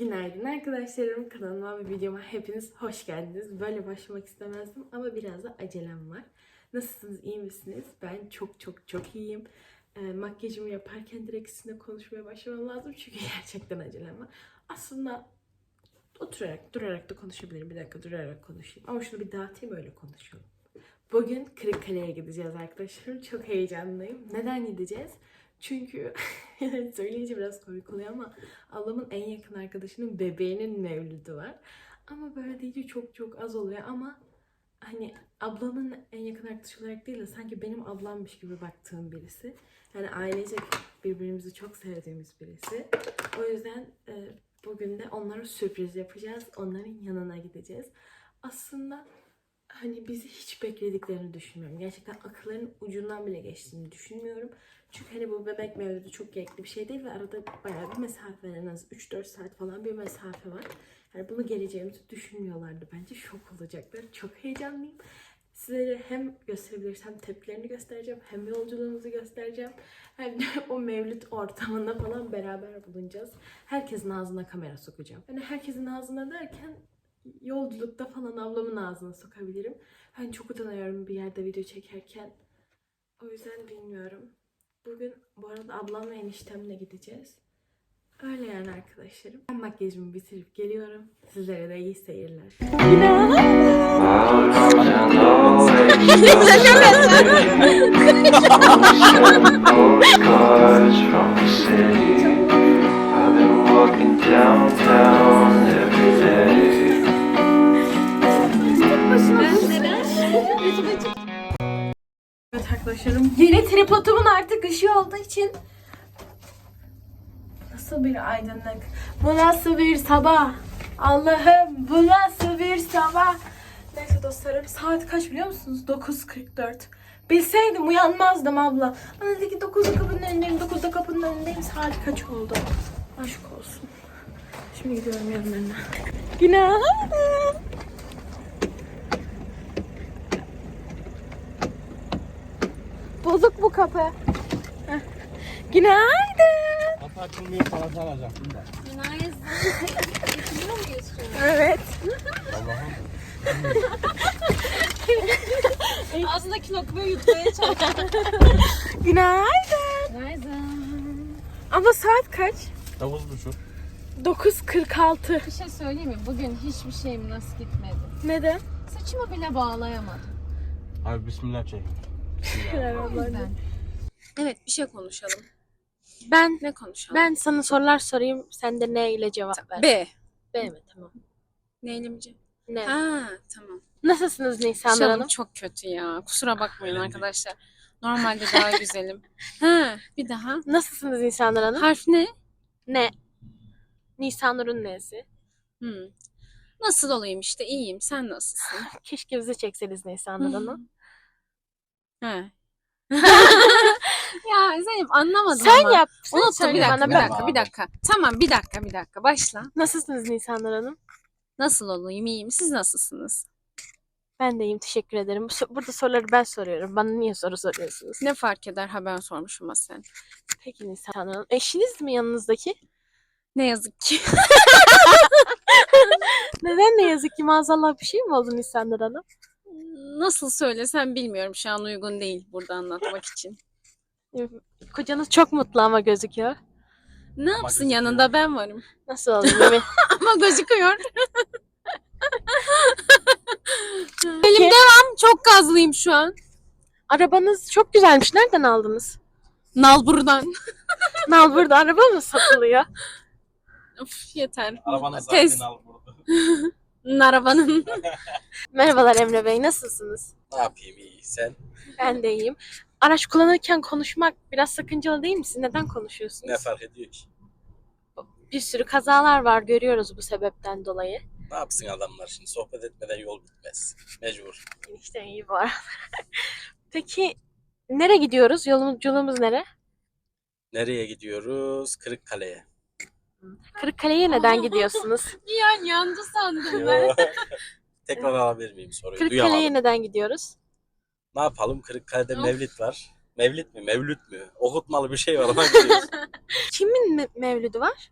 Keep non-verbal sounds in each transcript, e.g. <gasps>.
Günaydın arkadaşlarım. Kanalıma ve videoma hepiniz hoş geldiniz. Böyle başlamak istemezdim ama biraz da acelem var. Nasılsınız, iyi misiniz? Ben çok çok çok iyiyim. E, makyajımı yaparken direkt sizinle konuşmaya başlamam lazım çünkü <laughs> gerçekten acelem var. Aslında oturarak, durarak da konuşabilirim. Bir dakika durarak konuşayım. Ama şunu bir dağıtayım öyle konuşalım. Bugün Kırıkkale'ye gideceğiz arkadaşlarım. Çok heyecanlıyım. Neden gideceğiz? Çünkü <laughs> söyleyince biraz komik oluyor ama ablamın en yakın arkadaşının bebeğinin mevlüdü var. Ama böyle deyince çok çok az oluyor ama hani ablamın en yakın arkadaşı olarak değil de sanki benim ablammış gibi baktığım birisi. Yani ailecek birbirimizi çok sevdiğimiz birisi. O yüzden e, bugün de onlara sürpriz yapacağız. Onların yanına gideceğiz. Aslında hani bizi hiç beklediklerini düşünmüyorum. Gerçekten akılların ucundan bile geçtiğini düşünmüyorum. Çünkü hani bu bebek mevzudu çok gerekli bir şey değil ve arada bayağı bir mesafe. En az 3-4 saat falan bir mesafe var. Yani bunu geleceğimizi düşünmüyorlardı bence. Şok olacaklar. Çok heyecanlıyım. Sizlere hem gösterebilirsem tepkilerini göstereceğim. Hem yolculuğumuzu göstereceğim. Hem de <laughs> o mevlüt ortamında falan beraber bulunacağız. Herkesin ağzına kamera sokacağım. Yani herkesin ağzına derken yolculukta falan ablamın ağzına sokabilirim. Ben çok utanıyorum bir yerde video çekerken. O yüzden bilmiyorum. Bugün bu arada ablam ve eniştemle gideceğiz. Öyle yani arkadaşlarım. Ben makyajımı bitirip geliyorum. Sizlere de iyi seyirler. Postcards <laughs> <laughs> arkadaşlarım yeni tripodumun artık ışığı olduğu için Nasıl bir aydınlık? Bu nasıl bir sabah? Allah'ım bu nasıl bir sabah? Neyse dostlarım saat kaç biliyor musunuz? 9.44 Bilseydim uyanmazdım abla. Bana dedi ki 9'da kapının önündeyim 9'da kapının önündeyim. Saat kaç oldu? Aşk olsun. Şimdi gidiyorum yanlarına. Günaydın Bozuk bu kapı. Heh. Günaydın. Kapı açılmıyor falan alacaktım da. Evet. Ağzındaki lokmayı yutmaya çalışıyor. Günaydın. Günaydın. Ama saat kaç? Dokuz buçuk. 9.46. Bir şey söyleyeyim mi? Bugün hiçbir şeyim nasıl gitmedi. Neden? Saçımı bile bağlayamadım. Abi bismillah çek. Yüzden. Evet bir şey konuşalım. Ben Ne konuşalım? ben sana sorular sorayım. Sen de ne ile cevap ver. B. B mi? Tamam. Neyle mi? ce- Ne? Ha tamam. Nasılsınız Nisan Şalım Hanım? çok kötü ya. Kusura bakmayın arkadaşlar. Normalde daha güzelim. <laughs> Ha bir daha. Nasılsınız Nisan Hanım? Harf ne? Ne? Nisan Nur'un nesi? Hmm. Nasıl olayım işte iyiyim. Sen nasılsın? <laughs> Keşke bizi çekseniz Nisan <laughs> Hanım. Ha. <laughs> ya Zeynep anlamadım Sen ama. yap. Sen Unuttum söyle bir dakika, bana bir ben. dakika, bir dakika. Tamam, bir dakika, bir dakika. Başla. Nasılsınız Nisan Hanım? Nasıl olayım? İyiyim. Siz nasılsınız? Ben de iyiyim. Teşekkür ederim. Bu so- Burada soruları ben soruyorum. Bana niye soru soruyorsunuz? Ne fark eder? Ha ben sormuşum ama sen. Peki Nisan Hanım. Eşiniz mi yanınızdaki? Ne yazık ki. <laughs> Neden ne yazık ki maazallah bir şey mi oldu Nisan Hanım? Nasıl söylesem bilmiyorum. Şu an uygun değil burada anlatmak için. Kocanız çok mutlu ama gözüküyor. Ne yapsın gözüküyor. yanında ben varım. Nasıl oldu? <laughs> Ama gözüküyor. <laughs> Elim devam. Çok gazlıyım şu an. Arabanız çok güzelmiş. Nereden aldınız? Nalbur'dan. <laughs> Nal burada araba mı satılıyor? Of yeter. Arabanı Tez. zaten al burada. Arabanın. <laughs> Merhabalar Emre Bey. Nasılsınız? Ne yapayım iyi sen? Ben de iyiyim. Araç kullanırken konuşmak biraz sakıncalı değil mi? Siz neden konuşuyorsunuz? Ne fark ediyor ki? Bir sürü kazalar var. Görüyoruz bu sebepten dolayı. Ne yapsın adamlar şimdi? Sohbet etmeden yol bitmez. Mecbur. İşte iyi bu arada. <laughs> Peki nereye gidiyoruz? Yolculuğumuz nere? Nereye gidiyoruz? Kırıkkale'ye. Kırıkkale'ye neden gidiyorsunuz? Bir an yandı sandım ben. <laughs> Tekrar alabilir miyim soruyu? Kırıkkale'ye Duyamadım. neden gidiyoruz? Ne yapalım? Kırıkkale'de Of. mevlit var. Mevlit mi? Mevlüt mü? Okutmalı bir şey var ona gidiyoruz. <laughs> Kimin me- mevlüdü var?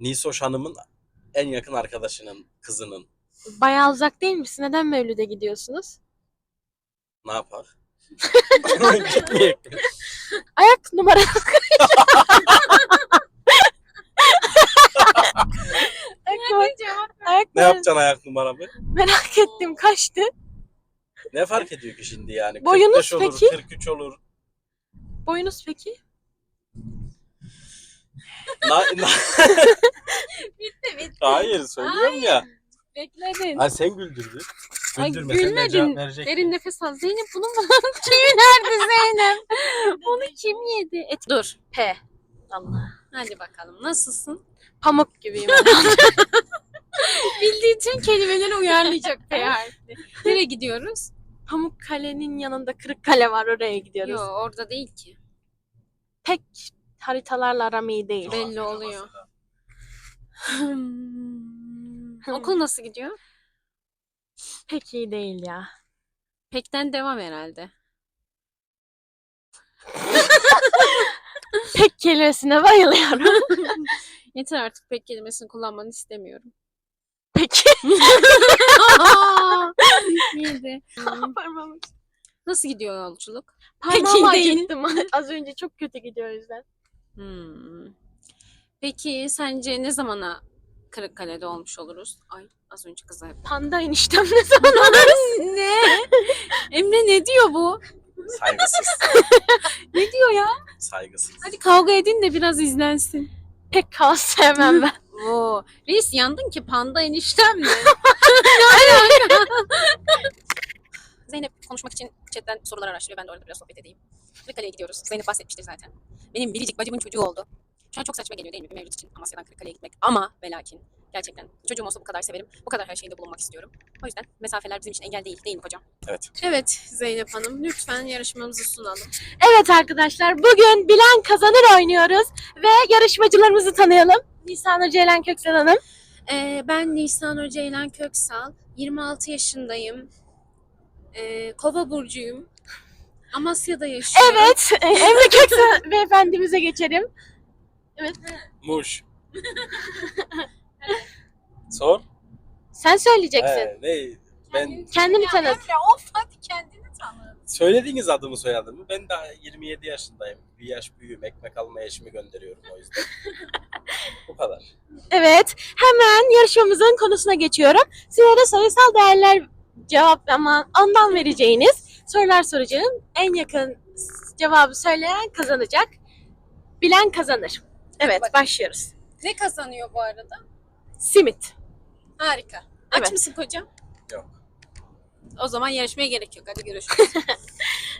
Nisoş Hanım'ın en yakın arkadaşının kızının Bayağı uzak değil misin? Neden Mevlüt'e gidiyorsunuz? ne yapar? <laughs> Gitmeyek mi? Ayak numara. Ayak ne yapacaksın ayak numaramı? Merak ettim kaçtı? Ne fark ediyor ki şimdi yani? Boyunuz 45 olur, peki? 43 olur. Boyunuz peki? Na, <laughs> na- bitti bitti. Hayır söylüyorum ya. Bekledin. Ha sen güldürdün. Ay, Güldürme sen de gülmedin. cevap. Derin nefes al. Zeynep bunun kimi <laughs> nerede Zeynep? <laughs> Onu kim yedi? Et. Dur. P. Allah. Hadi bakalım. Nasılsın? Pamuk gibiyim. <laughs> Bildiği tüm kelimeleri uyarlayacak <laughs> P harfi. Nereye gidiyoruz? Pamuk Kale'nin yanında Kırıkkale var oraya gidiyoruz. Yok orada değil ki. Pek haritalarla aram iyi değil. belli oluyor. <laughs> Okul nasıl gidiyor? Pek iyi değil ya. Pekten devam herhalde. Pek kelimesine bayılıyorum. <laughs> Yeter artık pek kelimesini kullanmanı istemiyorum. Peki. <laughs> İyiydi. <laughs> Parmağımı Nasıl gidiyor yolculuk? Parmağımı değil. acıttım. Az önce çok kötü gidiyor o yüzden. Hmm. Peki sence ne zamana Kırıkkale'de olmuş oluruz? Ay az önce kıza yaptım. Panda eniştem ne zaman alırız? ne? Emre ne diyor bu? Saygısız. Ne diyor ya? Saygısız. Hadi kavga edin de biraz izlensin. Pek kaos sevmem ben. <laughs> Oo. Reis yandın ki panda eniştem mi? <laughs> <laughs> Zeynep konuşmak için chatten sorular araştırıyor. Ben de orada biraz sohbet edeyim. Kırıkkale'ye gidiyoruz. Zeynep bahsetmiştir zaten. Benim biricik bacımın çocuğu oldu. Şu an çok saçma geliyor değil mi bir mevcut için Amasya'dan Kırıkkale'ye gitmek. Ama ve lakin gerçekten çocuğum olsa bu kadar severim. Bu kadar her şeyde bulunmak istiyorum. O yüzden mesafeler bizim için engel değil. Değil mi kocam? Evet. Evet Zeynep Hanım lütfen yarışmamızı sunalım. Evet arkadaşlar bugün Bilen Kazanır oynuyoruz. Ve yarışmacılarımızı tanıyalım. Nisan Ceylan Köksal Hanım. Ee, ben Nisan Öceylan Köksal. 26 yaşındayım. Ee, Kova burcuyum. Amasya'da yaşıyorum. Evet <laughs> Emre Köksal beyefendimize geçelim. Muş. <laughs> Sor. Sen söyleyeceksin. He, ne? Ben Kendini tanıt. Emre of hadi kendini tanıt. söylediğiniz adımı soyadımı. Ben daha 27 yaşındayım. Bir yaş büyüğüm. Ekmek almaya eşimi gönderiyorum o yüzden. <laughs> bu kadar. Evet hemen yarışmamızın konusuna geçiyorum. Size de sayısal değerler cevap ama ondan vereceğiniz sorular soracağım. En yakın cevabı söyleyen kazanacak. Bilen kazanır. Evet başlıyoruz. Ne kazanıyor bu arada? Simit. Harika. Aç Evet. mısın kocam? Yok. O zaman yarışmaya gerek yok. Hadi görüşürüz. <laughs>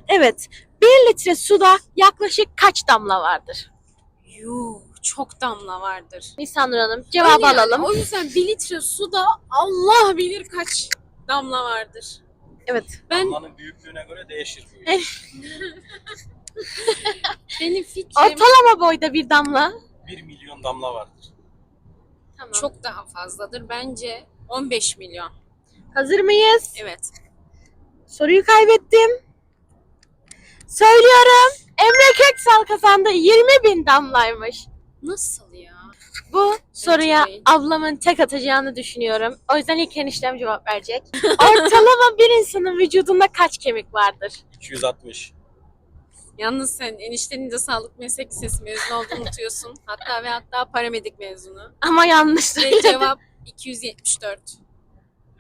Evet. Bir litre suda yaklaşık kaç damla vardır? Yuh çok damla vardır. Nisan Nur Hanım cevabı Öyle yani. alalım. O yüzden bir litre suda Allah bilir kaç damla vardır. Evet. Ben Damlanın büyüklüğüne göre değişir. bu. <laughs> benim fikrim Ortalama boyda bir damla. 1 milyon damla vardır. Tamam. çok daha fazladır. Bence 15 milyon. Hazır mıyız? Evet. Soruyu kaybettim. Söylüyorum. Emre Köksal kazandı. 20 bin damlaymış. Nasıl ya? Bu soruya değil. ablamın tek atacağını düşünüyorum. O yüzden ilk eniştem cevap verecek. Ortalama <laughs> bir insanın vücudunda kaç kemik vardır? 260. Yalnız sen eniştenin de sağlık meslek lisesi mezunu olduğunu unutuyorsun. <laughs> Hatta ve hatta paramedik mezunu. Ama yanlış Ve söyledim. cevap 274.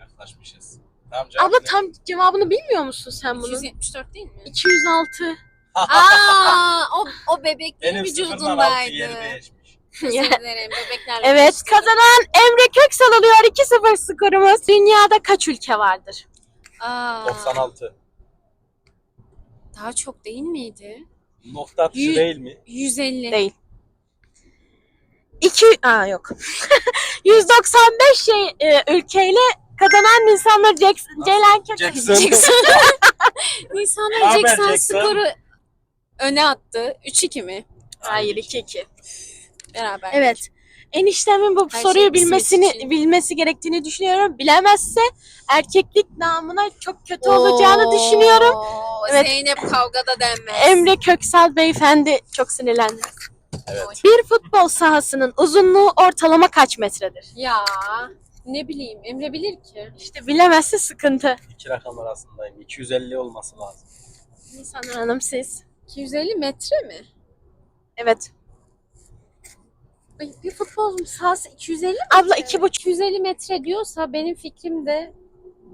Yaklaşmışız. Tamam cevap Abla ne? tam cevabını bilmiyor musun sen bunun? 274 değil mi? 206. Aa, o, o bebeklerin Benim sıfırdan altı vücudundaydı. bebeklerle evet karıştırdım. kazanan Emre Köksal oluyor. 2-0 skorumuz. Dünyada kaç ülke vardır? Aa, 96. Daha çok değil miydi? Nokta atışı Yüz- değil mi? 150. Değil. 2 Aa yok. <laughs> 195 şey e, ülkeyle kazanan insanlar Jackson, Ceylan Köksal. Jackson. Nisanlar <laughs> <laughs> Haber Jackson, Jackson. skoru öne attı. 3-2 mi? Hayır 2-2. Beraber. Evet. Eniştemin bu Her soruyu şey bizim bilmesini için. bilmesi gerektiğini düşünüyorum. Bilemezse erkeklik namına çok kötü olacağını düşünüyorum. Evet. Zeynep kavgada denmez. Emre Köksal beyefendi çok sinirlendi. Evet. Bir futbol sahasının uzunluğu ortalama kaç metredir? Ya ne bileyim Emre bilir ki. İşte bilemezse sıkıntı. İki rakam arasındayım. 250 olması lazım. Nisan Hanım siz. 250 metre mi? Evet. Ay, Bir futbol sahası 250 mi? Abla iki buçuk 250 metre diyorsa benim fikrim de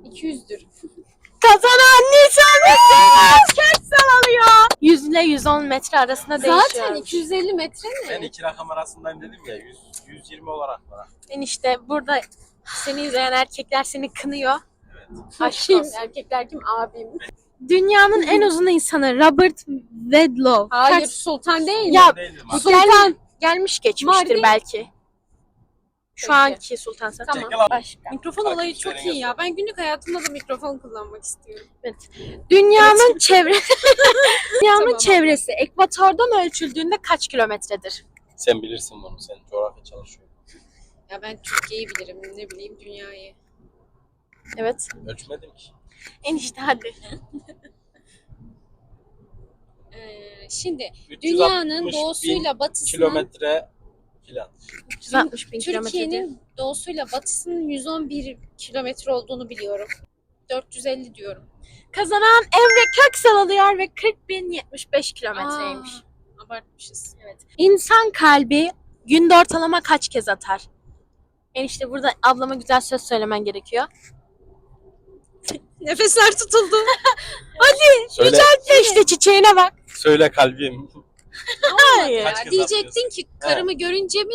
200'dür. <laughs> kazanan Nisan. Kaç alıyor? 100 ile 110 metre arasında değişiyor. Zaten 250 metre Ben ne? iki rakam arasındayım dedim ya. 100, 120 olarak var. Enişte burada seni izleyen erkekler seni kınıyor. Aşk Kim? olsun. Erkekler kim? Abim. Dünyanın en uzun insanı Robert Wedlow. Hayır Kaç- sultan değil. Ya, Değildim Bu abi. sultan gelmiş geçmiştir Mardin. belki. Şu Peki. anki sultan sen. Tamam. Başka. Mikrofon Takip olayı çok iyi ya. Ben günlük hayatımda da mikrofon kullanmak istiyorum. Dünyanın çevre <laughs> Dünyanın Tamam. çevresi ekvatordan ölçüldüğünde kaç kilometredir? Sen bilirsin bunu. Sen coğrafya çalışıyorsun. Ya ben Türkiye'yi bilirim. Ne bileyim dünyayı. Evet. Ölçmedim ki. Enişte hadi. Ee, şimdi 360 dünyanın bin doğusuyla batısının kilometre filan. 360 bin kilometre. Türkiye'nin doğusuyla batısının 111 kilometre olduğunu biliyorum. 450 diyorum. Kazanan Emre Köksal oluyor ve 40.075 kilometreymiş. Aa, abartmışız. Evet. İnsan kalbi günde ortalama kaç kez atar? Enişte burada ablama güzel söz söylemen gerekiyor. Nefesler tutuldu. <laughs> Söyle, işte çiçeğine bak. söyle kalbim. Hayır. Kaç kez diyecektin ki karımı görünce mi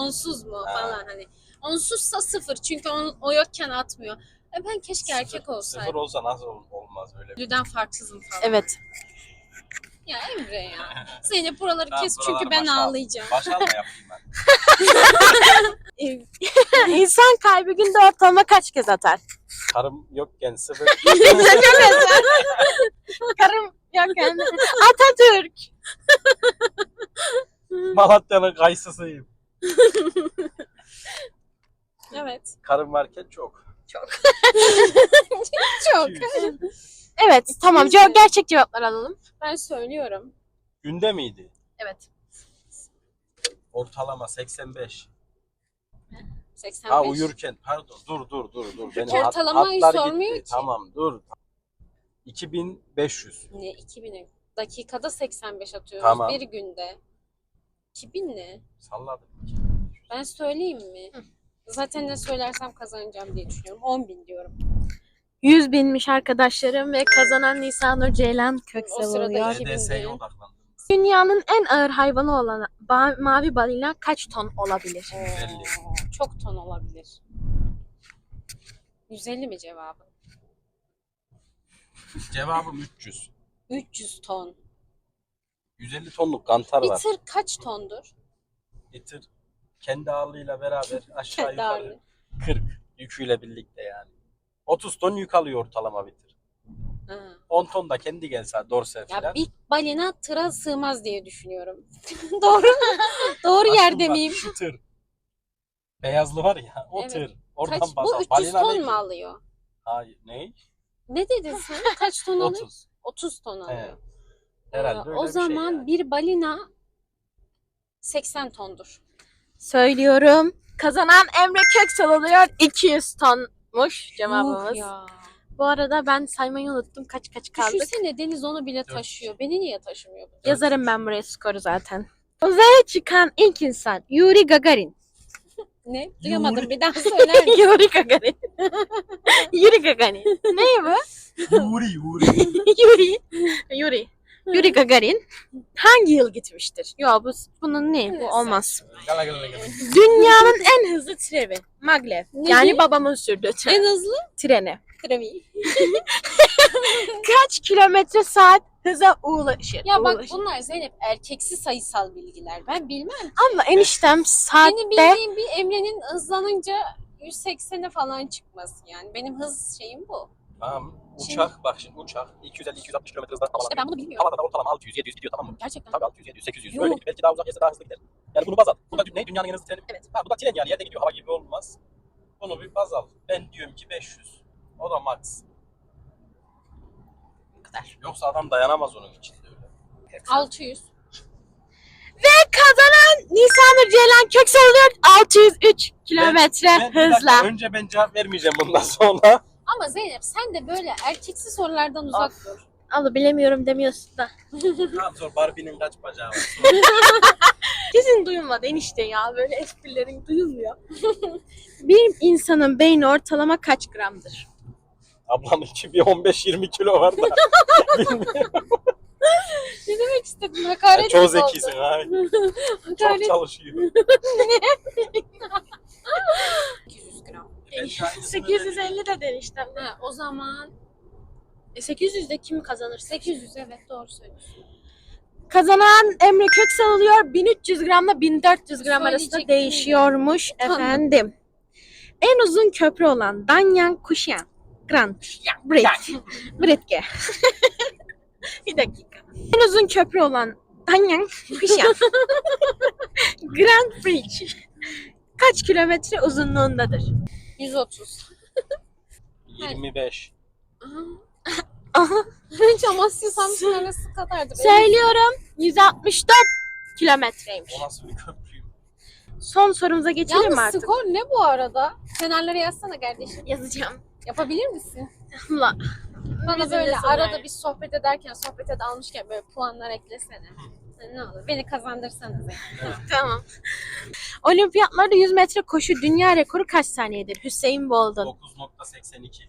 onsuz mu Ha. falan hani. Onsuzsa sıfır çünkü on, o yokken atmıyor. E ben keşke erkek Sıfır- olsaydım. Sıfır olsa nasıl ol- olmaz öyle. Lüden farksızım falan. Evet. Ya Emre ya. Zeynep buraları Tamam, kes buraları çünkü ben başa al. ağlayacağım. Başal mı yapayım ben? <laughs> İnsan kalbi günde ortalama kaç kez atar? Karım yokken sıfır. <laughs> Karım yani. Atatürk. <laughs> Malatya'nın kayısısıyım. <laughs> Evet. Karım varken çok. Çok. <laughs> 200. Evet tamam cevap, gerçek cevaplar alalım. Ben söylüyorum. Günde miydi? Evet. Ortalama 85. 85. Ha uyurken pardon dur dur dur dur. Benim hat- ortalamayı hatlar sormuyor gitti. ki. Tamam dur. 2500. Ne 2000'e? Dakikada 85 atıyoruz Tamam. bir günde. 2000 ne? Salladım. Ben söyleyeyim mi? Zaten ne söylersem kazanacağım diye düşünüyorum. 10 bin diyorum. 100 binmiş arkadaşlarım ve kazanan Nisanur Ceylan O Köksal sırada oluyor. iki odaklandım. Dünyanın en ağır hayvanı olan ba- mavi balina kaç ton olabilir? Oo, Çok ton olabilir. 150 mi cevabı? Cevabım 300. 300 ton. 150 tonluk kantar Bir var. tır kaç tondur? Tır kendi ağırlığıyla beraber <laughs> aşağı Kendi yukarı ağırlığı. 40 yüküyle birlikte yani. 30 ton yük alıyor ortalama bir tır. Ha. 10 ton da kendi gelse dorse Ya falan. bir balina tıra sığmaz diye düşünüyorum. <laughs> Doğru mu? <laughs> Doğru Aslında yerde miyim? Şu tır. Beyazlı var ya o Evet. tır. Oradan Kaç, bu basar. 300 Balina ton mu alıyor? Hayır. Ne? Ne dedin sen? <laughs> Kaç ton alıyor? 30. 30 ton alıyor. Herhalde Ee, öyle o bir şey zaman yani. bir balina 80 tondur. Söylüyorum. Kazanan Emre Köksal oluyor. 200 tonmuş cevabımız. ya. Bu arada ben saymayı unuttum. Kaç kaç kaldık. Düşünsene Deniz onu bile taşıyor. Beni niye taşımıyor? bu? Yazarım ben buraya skoru zaten. Uzaya çıkan ilk insan Yuri Gagarin. Ne? Duyamadım Yuri. bir daha söyler <laughs> misin? <laughs> Yuri Gagarin. Yuri Gagarin. ne bu? Yuri Yuri. <laughs> Yuri. Yuri. Yuri Gagarin hangi yıl gitmiştir? Yo bu bunun ne? Bu olmaz. Dünyanın en hızlı treni. Maglev. Yani babamın sürdüğü tren. en hızlı treni. travi. <laughs> Kaç kilometre saat hıza ulaşır? Ya bak Ulaşır. bunlar Zeynep erkeksi sayısal bilgiler. Ben bilmem. Abla eniştem Benim saatte bildiğim bir Emre'nin hızlanınca 180'e falan çıkması yani. Benim hız şeyim bu. Tamam. Şimdi- Uçak bak şimdi uçak 250-260 km hızla İşte havalanıyor. ben bunu bilmiyorum. Havada da ortalama 600-700 gidiyor tamam mı? Gerçekten. Tabii 600-700-800. Yuh. Öyle belki daha uzak yerse daha hızlı gider. Yani bunu baz al. Bu da ne? Dünyanın en hızlı treni. Evet. Ha, bu da tren yani yerde gidiyor. Hava gibi olmaz. Bunu bir baz al. Ben diyorum ki 500. O da max. Kadar. Yoksa adam dayanamaz onun içinde öyle. 600. Ve kazanan Nisanur Ceylan Köksal oluyor 603 kilometre Ben- bir dakika, hızla. önce ben cevap vermeyeceğim bundan sonra. Ama Zeynep sen de böyle erkeksi sorulardan uzak dur. Allah bilemiyorum demiyorsun da. <laughs> Tamam sor Barbie'nin kaç bacağı var? <laughs> Kesin duyulmadı enişte ya. Böyle esprilerin duyulmuyor. <laughs> bir insanın beyni ortalama kaç gramdır? Ablamınki bir 15-20 kilo var da. Bilmiyorum. <laughs> Ne demek istedin? Hakaret çok zekisin ha. Çok Hakaret. çalışıyor. <laughs> 200 gram. Ben şahidim. 850 de eniştem. Ha, o zaman E 800'de kim kazanır? 800 evet doğru söylüyorsun. Kazanan Emre Köksal oluyor. 1300 gramla 1400 gram arasında Söyleyecektim değişiyormuş Tamam. efendim. En uzun köprü olan Danyan Kuşyan Grand Bridge. Bridge. <laughs> bir dakika. En uzun köprü olan Danyan Kuşyan <laughs> Grand Bridge kaç kilometre uzunluğundadır? 130. 25. Aha, Önce Amasya Samsun arası kadardı. söylüyorum 164 kilometreymiş. O nasıl bir köprüyüm? Son sorumuza geçelim Yalnız artık? skor ne bu arada? Kenarlara yazsana kardeşim. Yazacağım. Yapabilir misin? Allah. Bana Bizim böyle arada bir sohbet ederken sohbete dalmışken böyle puanlar eklesene. Ha, Ne olur beni kazandırsana <laughs> Zeynep. Tamam. Olimpiyatlarda 100 metre koşu dünya rekoru kaç saniyedir? Hüseyin Bolt'un. 9.82.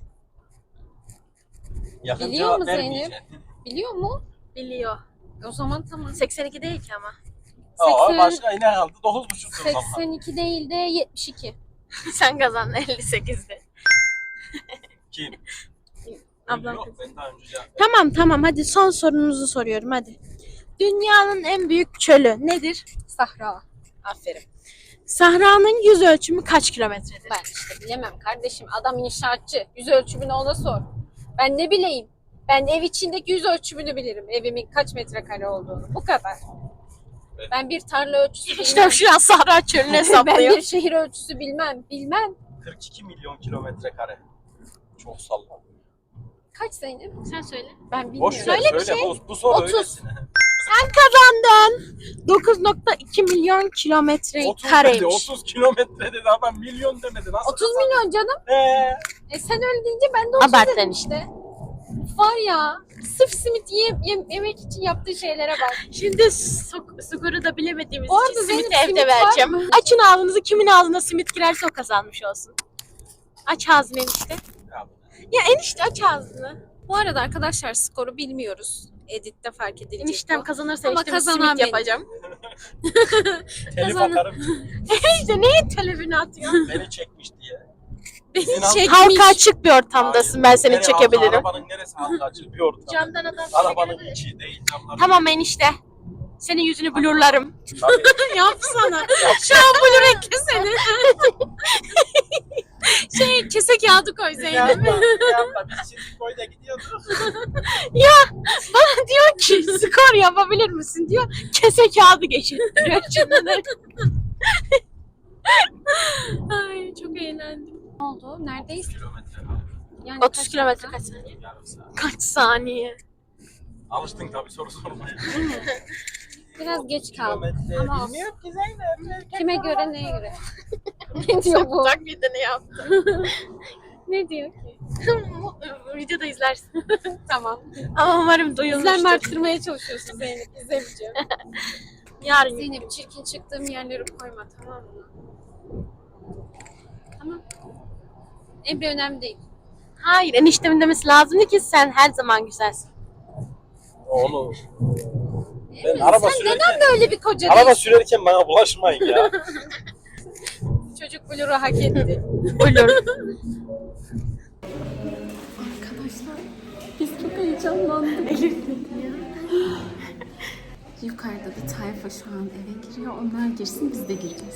Yakın Biliyor cevap mu Zeynep? vermeyeceğim. Biliyor mu? Biliyor. O zaman tamam. 82 değil ki ama. Aa, 80 başka ne kaldı? 9.5 o zaman. 82 değil de 72. <laughs> Sen kazandın 58'de. Kim? Ablam Yok ben daha önce cevap Tamam tamam hadi son sorunuzu soruyorum hadi. Dünyanın en büyük çölü nedir? Sahra. Aferin. Sahra'nın yüz ölçümü kaç kilometredir? Ben işte bilemem kardeşim. Adam inşaatçı. Yüz ölçümünü ona sor. Ben ne bileyim. Ben ev içindeki yüz ölçümünü bilirim. Evimin kaç metrekare olduğunu. Bu kadar. Evet. Ben bir tarla ölçüsü bilmem. İşte şu an Sahra çölünü <laughs> ben hesaplıyor. bir şehir ölçüsü bilmem. Bilmem. 42 milyon kilometre kare. Çok salladım. Kaç Zeynep? Sen söyle. Ben bilmiyorum. Boş ver Söyle bir şey. Bu, bu soru 30. öylesine. <laughs> Sen kazandın. 9.2 milyon kilometre 30 dedi, kareymiş. 30 kilometre dedi adam milyon demedi. Nasıl 30 milyon canım. Ee, E sen öyle deyince ben de 30 Abarttın dedim işte. Var ya. Sırf simit ye, ye- yemek için yaptığı şeylere bak. Şimdi sok- skoru da bilemediğimiz Bu arada için Zeynep, simit evde simit var vereceğim. mı? Açın ağzınızı kimin ağzına simit girerse o kazanmış olsun. Aç ağzını enişte. Ya, enişte aç ağzını. Bu arada arkadaşlar skoru bilmiyoruz. Editte fark edilecek Eniştem bu. kazanırsa Ama enişteme kazanan simit benim. yapacağım. <laughs> telif Kazanan- atarım Enişte neyin telefini atıyorsun? beni çekmiş diye. Beni çekmiş. Halka açık bir ortamdasın ben seni Nereye halka- çekebilirim. Arabanın neresi halka açık bir ortam. Camdan adam Arabanın içi değil camlar. Tamam enişte. Senin yüzünü blurlarım. Tabii. <laughs> Yapsana. Şu an blur ekle seni. <laughs> <laughs> şey kese kağıdı koy Zeynep. yapma, yapma. Biz şimdi koyda gidiyorduk. <laughs> Bana diyor ki skor yapabilir misin diyor. Kese kağıdı geçirtiyor. <laughs> Ay çok eğlendim. Ne oldu? Neredeyiz? kilometre. Yani 30 kaç kilometre kaç saniye? Yarım saat. Kaç saniye? Alıştın tabii soru sormaya. Biraz geç kaldım. Kilometre. Ama olsun. Bilmiyorum ki Zeynep. Kime göre neye göre? <laughs> <laughs> ne diyor bu? Tak bir de ne yaptı? <laughs> Ne diyor ki? Videoda izlersin. Tamam. Ama umarım duyulmuştur. İzlenme arttırmaya çalışıyorsun Zeynep. İzlemeyeceğim. Yarın Zeynep çirkin çıktığım yerleri koyma tamam mı? Tamam. Emre önemli değil. Hayır eniştemin demesi lazımdı ki sen her zaman güzelsin. Onu. Ben araba sen sürerken, neden böyle bir koca araba değilsin? sürerken bana bulaşmayın ya. <laughs> Çocuk Blur'u hak etti. Olur. Arkadaşlar biz çok heyecanlandık. <gasps> Yukarıda bir tayfa şu an eve giriyor. Onlar girsin biz de gireceğiz.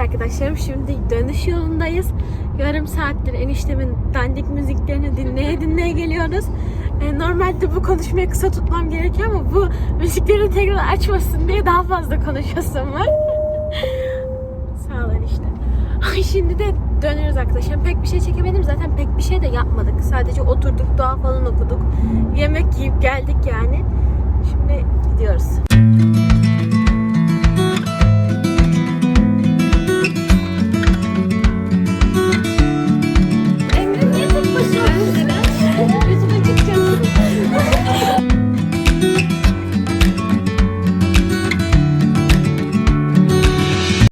arkadaşlarım şimdi dönüş yolundayız. Yarım saattir eniştemin dandik müziklerini dinleye dinleye geliyoruz. Ee, normalde bu konuşmayı kısa tutmam gerekiyor ama bu müzikleri tekrar açmasın diye daha fazla konuşasım var. <laughs> Sağ ol enişte. Şimdi de dönüyoruz arkadaşlar. Pek bir şey çekemedim zaten pek bir şey de yapmadık. Sadece oturduk, dua falan okuduk. Yemek yiyip geldik yani. Şimdi gidiyoruz.